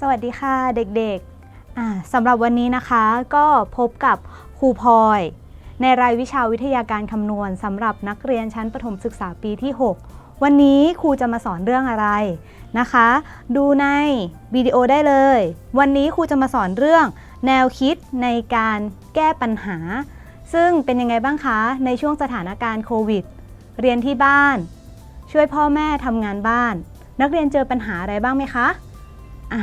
สวัสดีค่ะเด็กๆสำหรับวันนี้นะคะก็พบกับครูพลอย ในรายวิชาวิทยาการคำนวณสำหรับนักเรียนชั้นประถมศึกษาปีที่ 6 วันนี้ครูจะมาสอนเรื่องอะไรนะคะ ดูในวิดีโอได้เลย วันนี้ครูจะมาสอนเรื่อง แนวคิดในการแก้ปัญหา ซึ่งเป็นยังไงบ้างคะในช่วงสถานการณ์โควิด เรียนที่บ้าน ช่วยพ่อแม่ทำงานบ้าน นักเรียนเจอปัญหาอะไรบ้างไหมคะอะ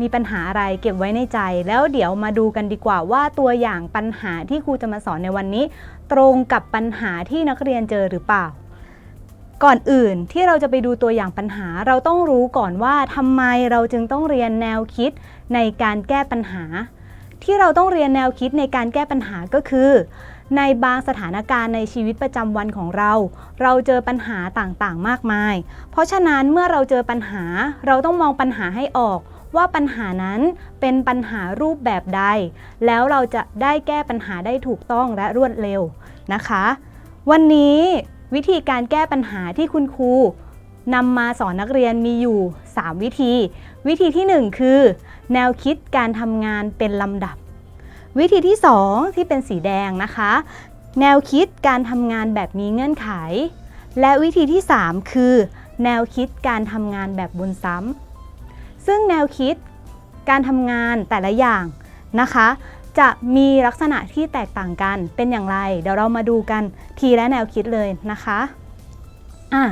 มีปัญหาอะไรเก็บไว้ในใจ แล้วเดี๋ยวมาดูกันดีกว่าว่าตัวอย่างปัญหาที่ครูจะมาสอนในวันนี้ ตรงกับปัญหาที่นักเรียนเจอหรือเปล่า ก่อนอื่นที่เราจะไปดูตัวอย่างปัญหา เราต้องรู้ก่อนว่าทำไมเราจึงต้องเรียนแนวคิดในการแก้ปัญหา ที่เราต้องเรียนแนวคิดในการแก้ปัญหาก็คือ ในบางสถานการณ์ในชีวิตประจำวันของเรา เราเจอปัญหาต่างๆ มากมาย เพราะฉะนั้นเมื่อเราเจอปัญหา เราต้องมองปัญหาให้ออก ว่าปัญหานั้นเป็นปัญหารูปแบบใด แล้วเราจะได้แก้ปัญหาได้ถูกต้องและรวดเร็วนะคะ วันนี้วิธีการแก้ปัญหาที่คุณครูนำมาสอนนักเรียนมีอยู่ 3 วิธี วิธีที่ 1 คือ แนวคิดการทำงานเป็นลำดับ วิธีที่ 2 ที่เป็นสีแดงนะคะ แนวคิดการทำงานแบบมีเงื่อนไข และวิธีที่ 3 คือ แนวคิดการทำงานแบบบนซ้ำ ซึ่งแนวคิดการทำงานแต่ละอย่างนะคะ จะมีลักษณะที่แตกต่างกันเป็นอย่างไร เดี๋ยวเรามาดูกันทีและแนวคิดเลยนะคะอะ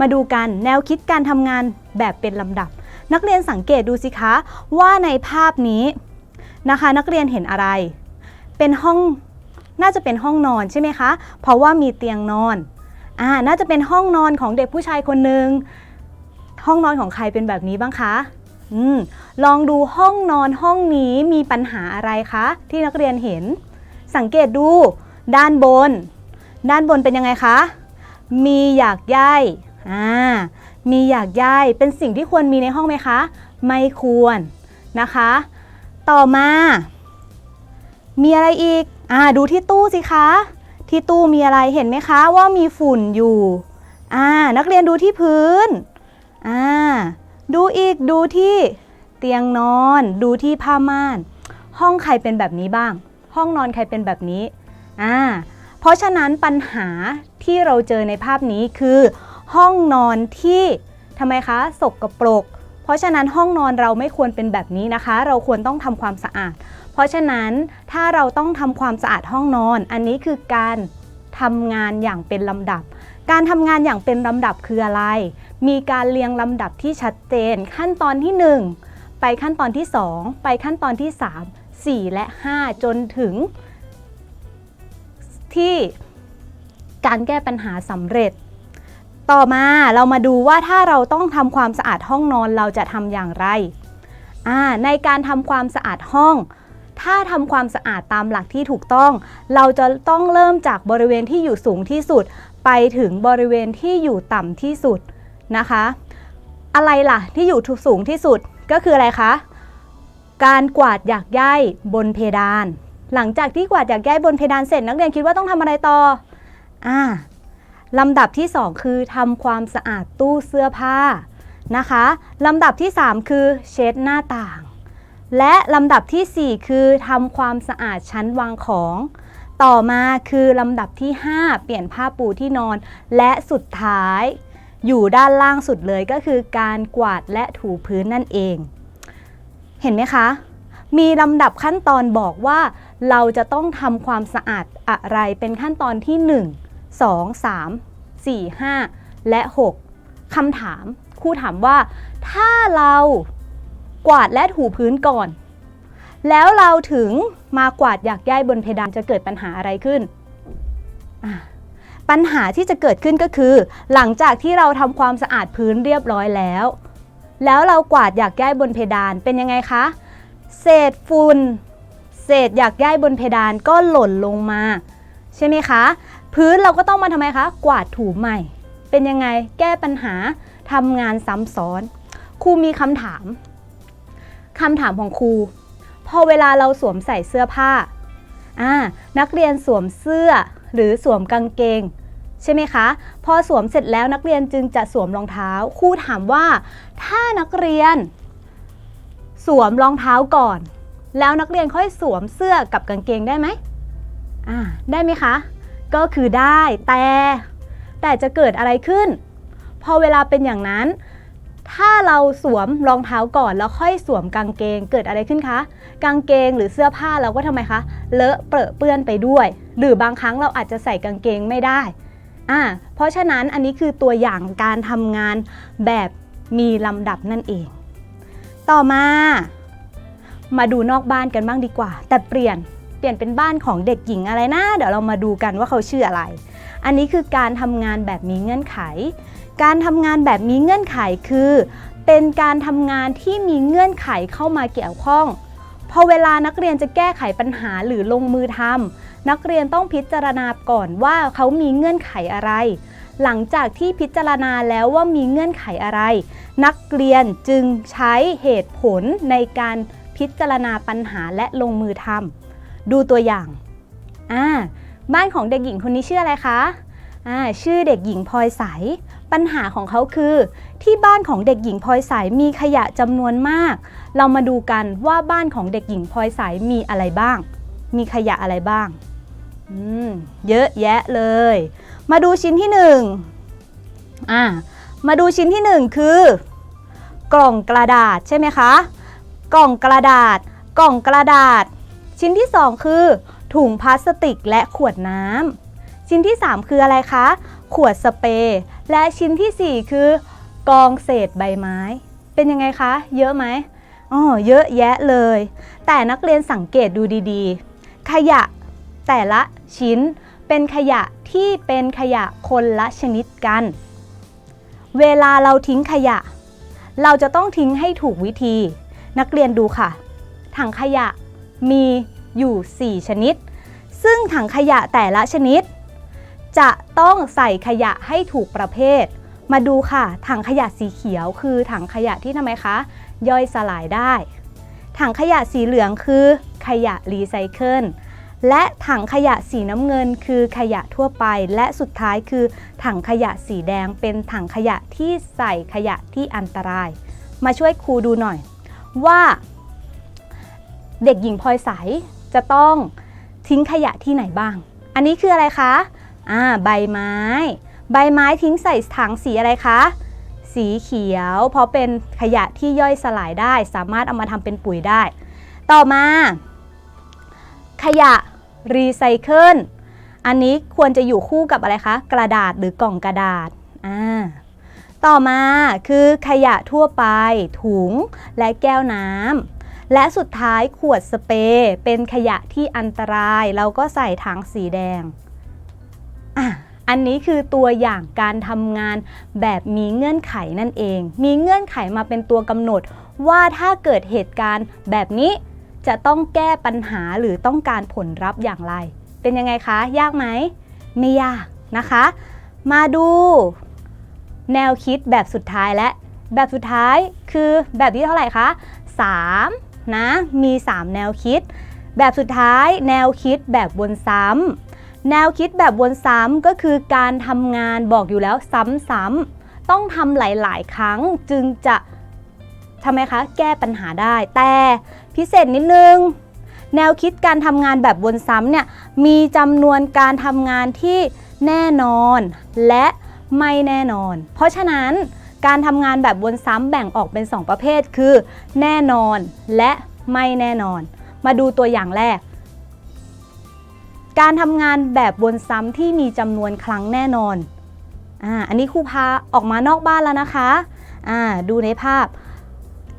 มาดูกันแนวคิดการทำงานแบบเป็นลำดับ นักเรียนสังเกตดูสิคะว่าในภาพนี้นะคะ นักเรียนเห็นอะไร เป็นห้องน่าจะเป็นห้องนอนใช่ไหมคะ เพราะว่ามีเตียงนอนอ่าน่าจะเป็นห้องนอนของเด็กผู้ชายคนหนึ่งห้องนอนของใครเป็นแบบนี้บ้างคะ อลองดูห้องนอนห้องนี้มีปัญหาอะไรคะ ที่นักเรียนเห็น สังเกตดูด้านบน ด้านบนเป็นยังไงคะ มีหยากใยอ่ามีหยากใยเป็นสิ่งที่ควรมีในห้องไหมคะ ไม่ควรนะคะ ต่อมา มีอะไรอีกอ่าดูที่ตู้สิคะ ที่ตู้มีอะไรเห็นไหมคะ ว่ามีฝุ่นอยู่อ่านักเรียนดูที่พื้นอ่า ดูอีกดูที่เตียงนอน ดูที่ผ้าม่าน ห้องใครเป็นแบบนี้บ้าง ห้องนอนใครเป็นแบบนี้อ่าเพราะฉะนั้นปัญหาที่เราเจอในภาพนี้คือ ห้องนอนที่ทำไมคะสกปรกเพราะฉะนั้นห้องนอนเราไม่ควรเป็นแบบนี้นะคะ เราควรต้องทำความสะอาด เพราะฉะนั้นถ้าเราต้องทำความสะอาดห้องนอน อันนี้คือการทำงานอย่างเป็นลำดับ การทำงานอย่างเป็นลำดับคืออะไร มีการเรียงลำดับที่ชัดเจน ขั้นตอนที่ 1 ไปขั้นตอนที่ 2 ไปขั้นตอนที่ 3 4 และ 5 จนถึง ที่การแก้ปัญหาสำเร็จ ต่อมาเรามาดูว่าถ้าเราต้องทำความสะอาดห้องนอนเราจะทำอย่างไร ในการทำความสะอาดห้อง ถ้าทำความสะอาดตามหลักที่ถูกต้อง เราจะต้องเริ่มจากบริเวณที่อยู่สูงที่สุด ไปถึงบริเวณที่อยู่ต่ำที่สุด นะคะ อะไรล่ะที่อยู่สูงที่สุดก็คืออะไรคะ การกวาดหยากใยบนเพดาน หลังจากที่กวาดหยากใยบนเพดานเสร็จนักเรียนคิดว่าต้องทำอะไรต่ออ่าลำดับที่ 2 คือทำความสะอาดตู้เสื้อผ้านะคะลำดับที่ 3 คือเช็ดหน้าต่าง และลำดับทีสี่4 คือทำความสะอาดชั้นวางของ ต่อมาคือลำดับที่ 5 เปลี่ยนผ้าปูที่นอน และสุดท้าย อยู่ด้านล่างสุดเลยก็คือการกวาดและถูพื้นนั่นเอง เห็นไหมคะ มีลำดับขั้นตอนบอกว่า เราจะต้องทำความสะอาดอะไรเป็นขั้นตอนที่ 1 2 3 4 5 และ 6คำถามครูถามว่า ถ้าเรากวาดและถูพื้นก่อน แล้วเราถึงมากวาดหยากใยบนเพดานจะเกิดปัญหาอะไรขึ้นอะ ปัญหาที่จะเกิดขึ้นก็คือ หลังจากที่เราทำความสะอาดพื้นเรียบร้อยแล้ว แล้วเรากวาดหยากใยบนเพดานเป็นยังไงคะ เศษฝุ่นเศษหยากใยบนเพดานก็หล่นลงมา ใช่ไหมคะ พื้นเราก็ต้องมาทำไมคะ กวาดถูใหม่ เป็นยังไงแก้ปัญหาทำงานซ้ำซ้อนครูมีคำถามคำถามของครูพอเวลาเราสวมใส่เสื้อผ้าอ่านักเรียนสวมเสื้อ หรือสวมกางเกง ใช่ไหมคะ พอสวมเสร็จแล้วนักเรียนจึงจะสวมรองเท้าครูถามว่า ถ้านักเรียน สวมรองเท้าก่อน แล้วนักเรียนค่อยสวมเสื้อกับกางเกงได้ไหมอ่าได้ไหมคะ ก็คือได้แต่แต่จะเกิดอะไรขึ้น พอเวลาเป็นอย่างนั้น ถ้าเราสวมรองเท้าก่อนแล้วค่อยสวมกางเกงเกิดอะไรขึ้นคะ กางเกงหรือเสื้อผ้าเราก็ทำไมคะเลอะเปรอะเปื้อนไปด้วย หรือบางครั้งเราอาจจะใส่กางเกงไม่ได้อ่าเพราะฉะนั้นอันนี้คือตัวอย่างการทำงานแบบมีลำดับนั่นเอง ต่อมา มาดูนอกบ้านกันบ้างดีกว่า แต่เปลี่ยนเปลี่ยนเป็นบ้านของเด็กหญิงอะไรนะ เดี๋ยวเรามาดูกันว่าเขาชื่ออะไร อันนี้คือการทำงานแบบมีเงื่อนไข การทำงานแบบมีเงื่อนไขคือ เป็นการทำงานที่มีเงื่อนไขเข้ามาเกี่ยวข้อง พอเวลานักเรียนจะแก้ไขปัญหาหรือลงมือทำนักเรียนต้องพิจารณาก่อนว่าเขามีเงื่อนไขอะไร หลังจากที่พิจารณาแล้วว่ามีเงื่อนไขอะไร นักเรียนจึงใช้เหตุผลในการพิจารณาปัญหาและลงมือทำดูตัวอย่างอ่า บ้านของเด็กหญิงคนนี้ชื่ออะไรคะอ่าชื่อเด็กหญิงพลอยใส ปัญหาของเขาคือ ที่บ้านของเด็กหญิงพลอยใสมีขยะจำนวนมาก เรามาดูกันว่าบ้านของเด็กหญิงพลอยใสมีอะไรบ้าง มีขยะอะไรบ้างอืมเยอะแยะเลย มาดูชิ้นที่หนึ่งอ่ามาดูชิ้นที่หนึ่งคือ กล่องกระดาษใช่ไหมคะ กล่องกระดาษ กล่องกระดาษ ชิ้นที่สองคือ ถุงพลาสติกและขวดน้ำ ชิ้นที่สามคืออะไรคะ ขวดสเปรย์ และชิ้นที่สี่คือกองเศษใบไม้ เป็นยังไงคะ เยอะไหมอ๋อ เยอะแยะเลย แต่นักเรียนสังเกตดูดีๆ ขยะแต่ละชิ้นเป็นขยะที่เป็นขยะคนละชนิดกัน เวลาเราทิ้งขยะ เราจะต้องทิ้งให้ถูกวิธี นักเรียนดูค่ะ ถังขยะมี อยู่ 4 ชนิด ซึ่งถังขยะแต่ละชนิด จะต้องใส่ขยะให้ถูกประเภท มาดูค่ะ ถังขยะสีเขียวคือถังขยะที่ทำไมคะ ย่อยสลายได้ ถังขยะสีเหลืองคือขยะรีไซเคิลและถังขยะสีน้ำเงินคือขยะทั่วไป และสุดท้ายคือ ถังขยะสีแดงเป็นถังขยะที่ใส่ขยะที่อันตราย มาช่วยครูดูหน่อย ว่า เด็กหญิงพลอยใส จะต้องทิ้งขยะที่ไหนบ้าง อันนี้คืออะไรคะอ่าใบไม้ ใบไม้ทิ้งใส่ถังสีอะไรคะ สีเขียว เพราะเป็นขยะที่ย่อยสลายได้ สามารถเอามาทำเป็นปุ๋ยได้ ต่อมา ขยะรีไซเคิล อันนี้ควรจะอยู่คู่กับอะไรคะ กระดาษหรือกล่องกระดาษ อ่า ต่อมาคือขยะทั่วไป ถุงและแก้วน้ำ และสุดท้ายขวดสเปรย์เป็นขยะที่อันตราย เราก็ใส่ถังสีแดงอะอันนี้คือตัวอย่างการทำงานแบบมีเงื่อนไขนั่นเอง มีเงื่อนไขมาเป็นตัวกำหนด ว่าถ้าเกิดเหตุการณ์แบบนี้จะต้องแก้ปัญหาหรือต้องการผลลัพธ์อย่างไร เป็นยังไงคะ ยากไหม ไม่ยากนะคะ มาดูแนวคิดแบบสุดท้ายและ แบบสุดท้ายคือแบบที่เท่าไหร่คะ 3 นะ มี 3 แนวคิด แบบสุดท้ายแนวคิดแบบวนซ้ำแนวคิดแบบวนซ้ำก็คือการทำงานบอกอยู่แล้วซ้ำๆต้องทำหลาย ๆ ครั้งจึงจะทำไมคะ แก้ปัญหาได้ แต่พิเศษนิดนึง แนวคิดการทำงานแบบวนซ้ำเนี่ยมีจำนวนการทำงานที่แน่นอนและไม่แน่นอน เพราะฉะนั้น การทำงานแบบวนซ้ำแบ่งออกเป็น 2 ประเภทคือ แน่นอนและไม่แน่นอน มาดูตัวอย่างแรก การทำงานแบบวนซ้ำที่มีจำนวนครั้งแน่นอนอ่าอันนี้ครูพาออกมานอกบ้านแล้วนะคะอ่าดูในภาพ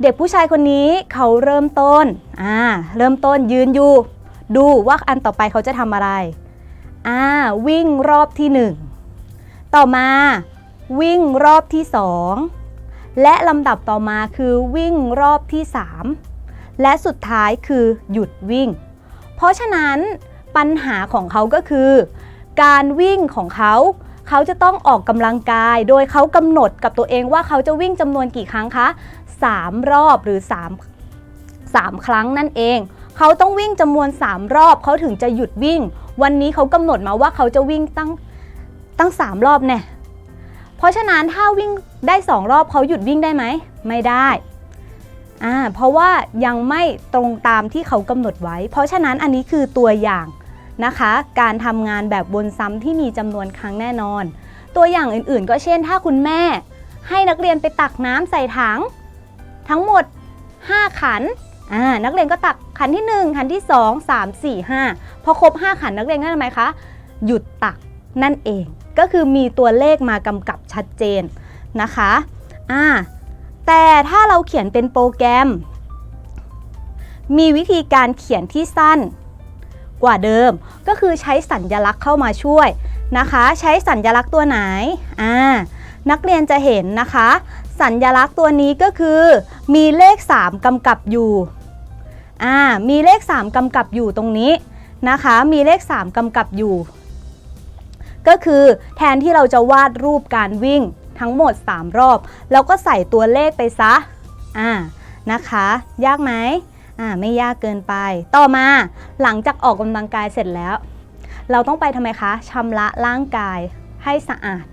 เด็กผู้ชายคนนี้เขาเริ่มต้นอ่าเริ่มต้นยืนอยู่ ดูว่าอันต่อไปเขาจะทำอะไรอ่าวิ่งรอบที่หนึ่งต่อมา วิ่งรอบที่ 2 และลำดับต่อมาคือวิ่งรอบที่ 3 และสุดท้ายคือหยุดวิ่ง เพราะฉะนั้นปัญหาของเขาก็คือ การวิ่งของเขา เขาจะต้องออกกำลังกาย โดยเขากำหนดกับตัวเองว่าเขาจะวิ่งจำนวนกี่ครั้งคะ 3 รอบหรือ 3 3 ครั้งนั่นเอง เขาต้องวิ่งจำนวน 3 รอบเขาถึงจะหยุดวิ่ง วันนี้เขากำหนดมาว่าเขาจะวิ่งตั้งตั้ง 3 รอบแน่ เพราะฉะนั้นถ้าวิ่งได้ 2 รอบเขาหยุดวิ่งได้ไหม ไม่ได้อ่าเพราะว่ายังไม่ตรงตามที่เขากำหนดไว้ เพราะฉะนั้นอันนี้คือตัวอย่างนะคะ การทำงานแบบวนซ้ำที่มีจำนวนครั้งแน่นอน ตัวอย่างอื่นๆ ก็เช่น ถ้าคุณแม่ ให้นักเรียนไปตักน้ำใส่ถัง ทั้งหมด 5 ขันอ่านักเรียนก็ตักขันที่ 1 ขันที่ 2 3 4 5 พอครบ 5 ขันนักเรียนก็ทำไมคะ หยุดตักนั่นเอง ก็คือมีตัวเลขมากำกับชัดเจนนะคะอ่าแต่ถ้าเราเขียนเป็นโปรแกรม มีวิธีการเขียนที่สั้นกว่าเดิม ก็คือใช้สัญญลักษณ์เข้ามาช่วยนะคะ ใช้สัญญลักษณ์ตัวไหนอ่านักเรียนจะเห็นนะคะ สัญญลักษณ์ตัวนี้ก็คือ มีเลข 3กำกับอยู่อ่ามีเลข 3กำกับอยู่ตรงนี้นะคะ มีเลข 3กำกับอยู่ ก็คือแทนที่เราจะวาดรูปการวิ่งทั้งหมด 3 รอบ แล้วก็ใส่ตัวเลขไปซะอ่านะคะ ยากไหมอ่าไม่ยากเกินไป ต่อมาหลังจากออกกำลังกายเสร็จแล้ว เราต้องไปทำไมคะชำระร่างกายให้สะอาด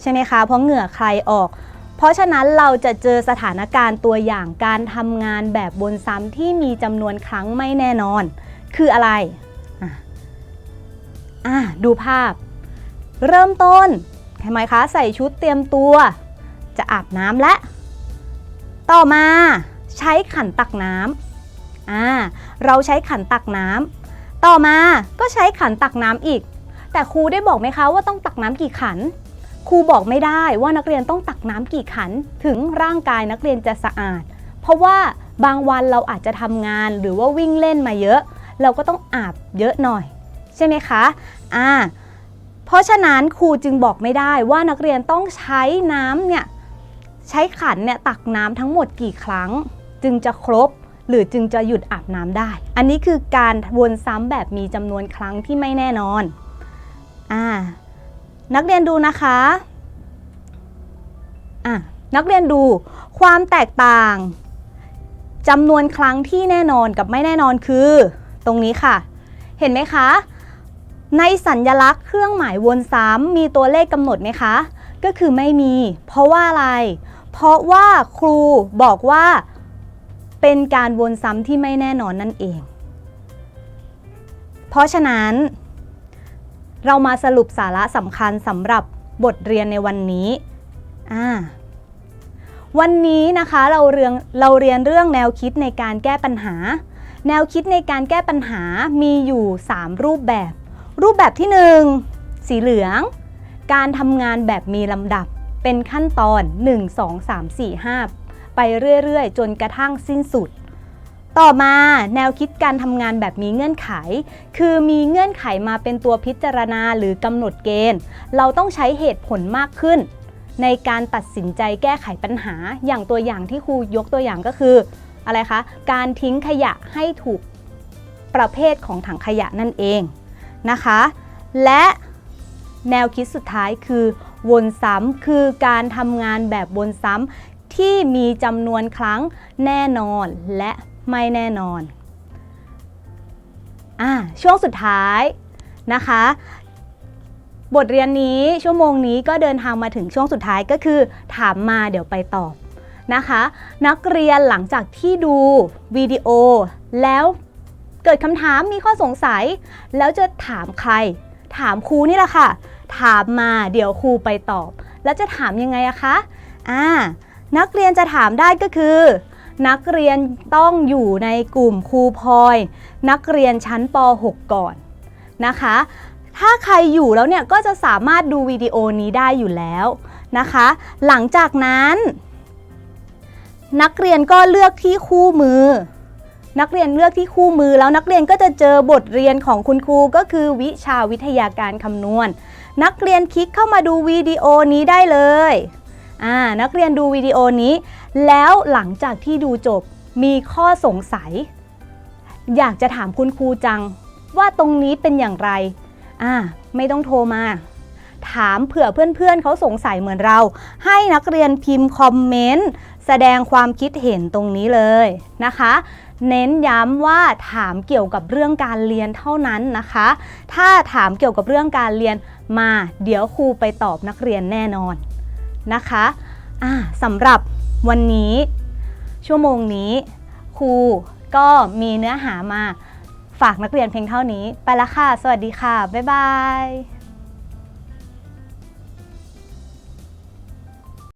ใช่ไหมคะ เพราะเหงื่อใครออก เพราะฉะนั้นเราจะเจอสถานการณ์ตัวอย่างการทำงานแบบบนซ้ำที่มีจำนวนครั้งไม่แน่นอน คืออะไรอะอะดูภาพ เริ่มต้นเห็นไหมคะใส่ชุดเตรียมตัว จะอาบน้ำและ ต่อมาใช้ขันตักน้ำอ่าเราใช้ขันตักน้ำต่อมาก็ใช้ขันตักน้ำอีก แต่ครูได้บอกไหมคะว่าต้องตักน้ำกี่ขันครูบอกไม่ได้ว่านักเรียนต้องตักน้ำกี่ขันถึงร่างกายนักเรียนจะสะอาด เพราะว่าบางวันเราอาจจะทำงานหรือว่าวิ่งเล่นมาเยอะ เราก็ต้องอาบเยอะหน่อย ใช่ไหมคะอ่า เพราะฉะนั้นครูจึงบอกไม่ได้ว่านักเรียนต้องใช้น้ำเนี่ยใช้ขันเนี่ยตักน้ำทั้งหมดกี่ครั้ง จึงจะครบ หรือจึงจะหยุดอาบน้ำได้ อันนี้คือการวนซ้ำแบบมีจำนวนครั้งที่ไม่แน่นอนอ่านักเรียนดูนะคะอะนักเรียนดูความแตกต่างจำนวนครั้งที่แน่นอนกับไม่แน่นอนคือ ตรงนี้ค่ะ เห็นไหมคะ ในสัญญลักษณ์เครื่องหมายวนซ้ำมีตัวเลขกำหนดไหมคะ ก็คือไม่มี เพราะว่าอะไร เพราะว่าครูบอกว่าเป็นการวนซ้ำที่ไม่แน่นอนนั่นเอง เพราะฉะนั้น เรามาสรุปสาระสำคัญสำหรับบทเรียนในวันนี้อ่าวันนี้นะคะเราเรียนเราเรียนเรื่องแนวคิดในการแก้ปัญหา แนวคิดในการแก้ปัญหามีอยู่ 3 รูปแบบ รูปแบบที่ 1 สีเหลือง การทำงานแบบมีลำดับ เป็นขั้นตอน 1 2 3 4 5 ไปเรื่อยๆ จนกระทั่งสิ้นสุด ต่อมาแนวคิดการทำงานแบบมีเงื่อนไข คือมีเงื่อนไขมาเป็นตัวพิจารณาหรือกำหนดเกณฑ์ เราต้องใช้เหตุผลมากขึ้น ในการตัดสินใจแก้ไขปัญหา อย่างตัวอย่างที่ครูยกตัวอย่างก็คือ อะไรคะ การทิ้งขยะให้ถูกประเภทของถังขยะนั่นเอง นะคะ และแนวคิดสุดท้ายคือวนซ้ำคือการทำงานแบบวนซ้ำที่มีจำนวนครั้งแน่นอนและไม่แน่นอนอ่าช่วงสุดท้ายนะคะ บทเรียนนี้ชั่วโมงนี้ก็เดินทางมาถึงช่วงสุดท้ายก็คือ ถามมาเดี๋ยวไปตอบนะคะ นักเรียนหลังจากที่ดูวิดีโอแล้ว กิดคำถามมีข้อสงสัย แล้วจะถามใคร ถามครูนี่แหละค่ะ ถามมาเดี๋ยวครูไปตอบ แล้วจะถามยังไงอะคะอ่านักเรียนจะถามได้ก็คือ นักเรียนต้องอยู่ในกลุ่มครูพลอย นักเรียนชั้นป .6 ก่อนนะคะ ถ้าใครอยู่แล้วเนี่ยก็จะสามารถดูวิดีโอนี้ได้อยู่แล้วนะคะ หลังจากนั้น นักเรียนก็เลือกที่คู่มือ นักเรียนเลือกที่คู่มือแล้วนักเรียนก็จะเจอบทเรียนของคุณครูก็คือวิชาวิทยาการคำนวณ นักเรียนคลิกเข้ามาดูวิดีโอนี้ได้เลยอ่านักเรียนดูวิดีโอนี้ แล้วหลังจากที่ดูจบมีข้อสงสัย อยากจะถามคุณครูจัง ว่าตรงนี้เป็นอย่างไรอ่าไม่ต้องโทรมา ถามเผื่อเพื่อนๆเขาสงสัยเหมือนเรา ให้นักเรียนพิมพ์คอมเมนต์ แสดงความคิดเห็นตรงนี้เลยนะคะ เน้นย้ำว่าถามเกี่ยวกับเรื่องการเรียนเท่านั้นนะคะ ถ้าถามเกี่ยวกับเรื่องการเรียนมา เดี๋ยวครูไปตอบนักเรียนแน่นอนนะคะอ่าสำหรับวันนี้ ชั่วโมงนี้ ครูก็มีเนื้อหามาฝากนักเรียนเพียงเท่านี้ ไปละค่ะ สวัสดีค่ะ บ๊ายบาย